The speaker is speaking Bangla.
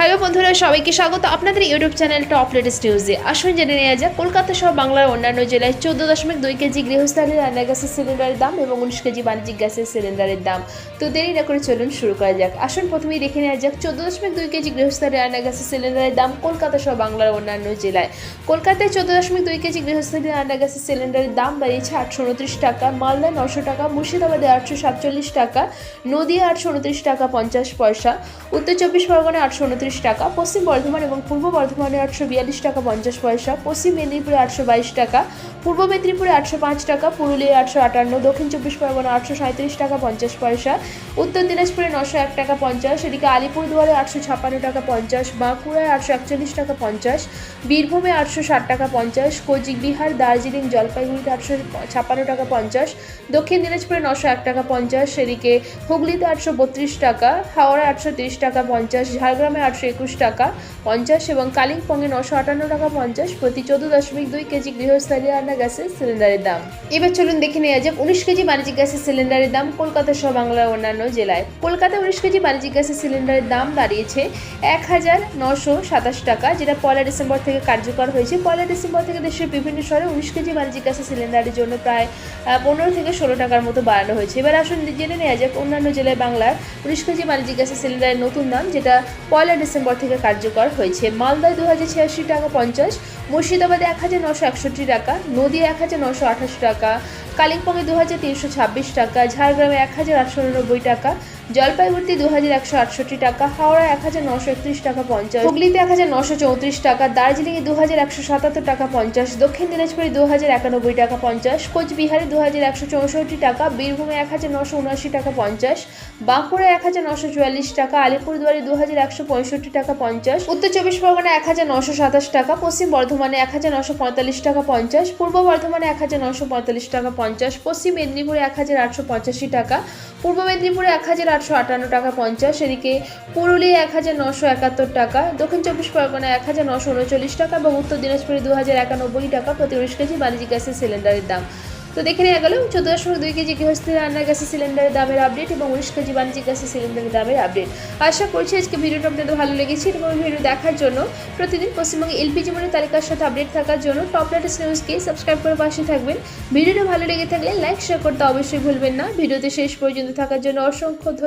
হ্যালো বন্ধুরা, সবাইকে স্বাগত। আপনাদের ইউটিউব চ্যানেল টপ লেটেস্ট নিউজে। আসুন জেনে নেওয়া যাক, কলকাতা সহ বাংলার অন্যান্য জেলায় চোদ্দ দশমিক দুই কেজি গৃহস্থালী রান্না গ্যাসের সিলিন্ডারের দাম এবং উনিশ কেজি বাণিজ্যিক গ্যাসের সিলিন্ডারের দাম। তো দেরি না করে চলুন শুরু করা যাক। আসুন প্রথমেই দেখে নেওয়া যাক, চোদ্দ দশমিক দুই কেজি গৃহস্থালী রান্না গ্যাসের সিলিন্ডারের দাম কলকাতা সহ বাংলার অন্যান্য জেলায়। কলকাতায় চোদ্দ দশমিক দুই কেজি গৃহস্থালী রান্না গ্যাসের সিলিন্ডারের দাম বাড়িয়েছে আটশো উনত্রিশ টাকা, মালদায় নশো টাকা, মুর্শিদাবাদে আটশো সাতচল্লিশ টাকা নদিয়া আটশো উনত্রিশ টাকা পঞ্চাশ পয়সা, উত্তর চব্বিশ পরগনায় আটশো উনত্রিশ টাকা, পশ্চিম বর্ধমান এবং পূর্ব বর্ধমানে আটশো বিয়াল্লিশ টাকা পঞ্চাশ পয়সা, পশ্চিম মেদিনীপুরে আটশো বাইশ টাকা, পূর্ব মেদিনীপুরে আটশো পাঁচ টাকা, পুরুলিয়ায় আটশো আটান্ন, দক্ষিণ চব্বিশ পরগনা আটশো সাঁত্রিশ টাকা পঞ্চাশ পয়সা, উত্তর দিনাজপুরে নশো এক টাকা পঞ্চাশ, এদিকে আলিপুরদুয়ারে আটশো ছাপ্পান্ন টাকা পঞ্চাশ, বাঁকুড়ায় আটশো একচল্লিশ টাকা পঞ্চাশ, বীরভূমে আটশো ষাট টাকা পঞ্চাশ, কোচবিহার, দার্জিলিং, জলপাইগুড়িতে আটশো ছাপ্পান্ন টাকা পঞ্চাশ, দক্ষিণ দিনাজপুরে নশো এক টাকা পঞ্চাশ, এদিকে হুগলিতে আটশো বত্রিশ টাকা, হাওড়ায় আটশো তিরিশ টাকা পঞ্চাশ, ঝাড়গ্রামে আটশো একুশ টাকা, পঞ্চাশ এবং কালিম্পংয়ে নশো আটান্ন টাকা পঞ্চাশ প্রতি চোদ্দ দশমিক দুই কেজি গৃহস্থালী রান্না গ্যাসের সিলিন্ডারের দাম। এবার চলুন দেখে নেওয়া যাক, উনিশ কেজি বাণিজ্যিক গ্যাসের সিলিন্ডারের দাম কলকাতা সহ বাংলার অন্যান্য জেলায়। কলকাতায় উনিশ কেজি বাণিজ্যিক গ্যাসের সিলিন্ডারের দাম দাঁড়িয়েছে এক হাজার নশো সাতাশ টাকা, যেটা পয়লা ডিসেম্বর থেকে কার্যকর হয়েছে। পয়লা ডিসেম্বর থেকে দেশের বিভিন্ন শহরে উনিশ কেজি বাণিজ্যিক গ্যাসের সিলিন্ডারের জন্য প্রায় পনেরো থেকে ষোলো টাকার মতো বাড়ানো হয়েছে। এবার আসুন জেনে নেওয়া যাক অন্যান্য জেলায় বাংলার উনিশ কেজি বাণিজ্যিক গ্যাসের সিলিন্ডারের নতুন দাম, যেটা পয়লা ডিসেম্বর থেকে কার্যকর হয়েছে। মালদায় দু হাজার ছিয়াশি টাকা পঞ্চাশ, মুর্শিদাবাদে এক হাজার নশো একষট্টি টাকা নদী এক হাজার নশো টাকা কালিম্পংয়ে দু হাজার তিনশো ছাব্বিশ টাকা, ঝাড়গ্রামে এক হাজার আটশো উননব্বই টাকা, জলপাইগুড়িতে দু হাজার একশো আটষট্টি টাকা হাওড়া এক হাজার নশো একত্রিশ টাকা পঞ্চাশ, হুগলিতে এক হাজার নশো চৌত্রিশ টাকা, দার্জিলিংয়ে দু হাজার একশো সাতাত্তর টাকা পঞ্চাশ, দক্ষিণ দিনাজপুরে দু হাজার একানব্বই টাকা পঞ্চাশ, কোচবিহারে দু হাজার একশো চৌষট্টি টাকা, বীরভূমে এক হাজার নশো উনআশি টাকা পঞ্চাশ বাঁকুড়া এক হাজার নশো চুয়াল্লিশ টাকা, আলিপুরদুয়ারে দু হাজার একশো পঁয়ষট্টি টাকা পঞ্চাশ, উত্তর চব্বিশ পরগনা এক হাজার নশো সাতাশ টাকা, পশ্চিম বর্ধমানে এক হাজার নশো পঁয়তাল্লিশ টাকা পঞ্চাশ, পূর্ব বর্ধমানে এক হাজার নশো পঁয়তাল্লিশ টাকা পঞ্চাশ। পশ্চিম মেদিনীপুরে এক হাজার আটশো পঁচাশি টাকা, পূর্ব মেদিনীপুরে এক হাজার আটশো আটান্ন টাকা পঞ্চাশ, এদিকে পুরুলিয়া এক হাজার নশো একাত্তর টাকা, দক্ষিণ চব্বিশ পরগনায় এক হাজার নশো উনচল্লিশ টাকা এবং উত্তর দিনাজপুরে দু হাজার একানব্বই টাকা প্রতি উনিশ কেজি বাণিজ্যিক গ্যাসের সিলিন্ডারের দাম। তো দেখে নেওয়া গেল চোদ্দ দশমিক দুই কেজি গৃহস্থী রান্নার গ্যাসের সিলিন্ডারের দামের আপডেট এবং উনিশ কেজি বাণিজ্যিক গ্যাসের সিলিন্ডারের দামের আপডেট আশা করছি আজকে ভিডিওটা আপনাদের ভালো লেগেছে। এবং ভিডিও দেখার জন্য প্রতিদিন পশ্চিমবঙ্গে এলপিজি জীবনের তালিকার সাথে আপডেট থাকার জন্য টপ লেটেস্ট নিউজকে সাবস্ক্রাইব করে পাশে থাকবেন। ভিডিওটা ভালো লেগে থাকলে লাইক শেয়ার করতে অবশ্যই ভুলবেন না। ভিডিওতে শেষ পর্যন্ত থাকার জন্য অসংখ্য।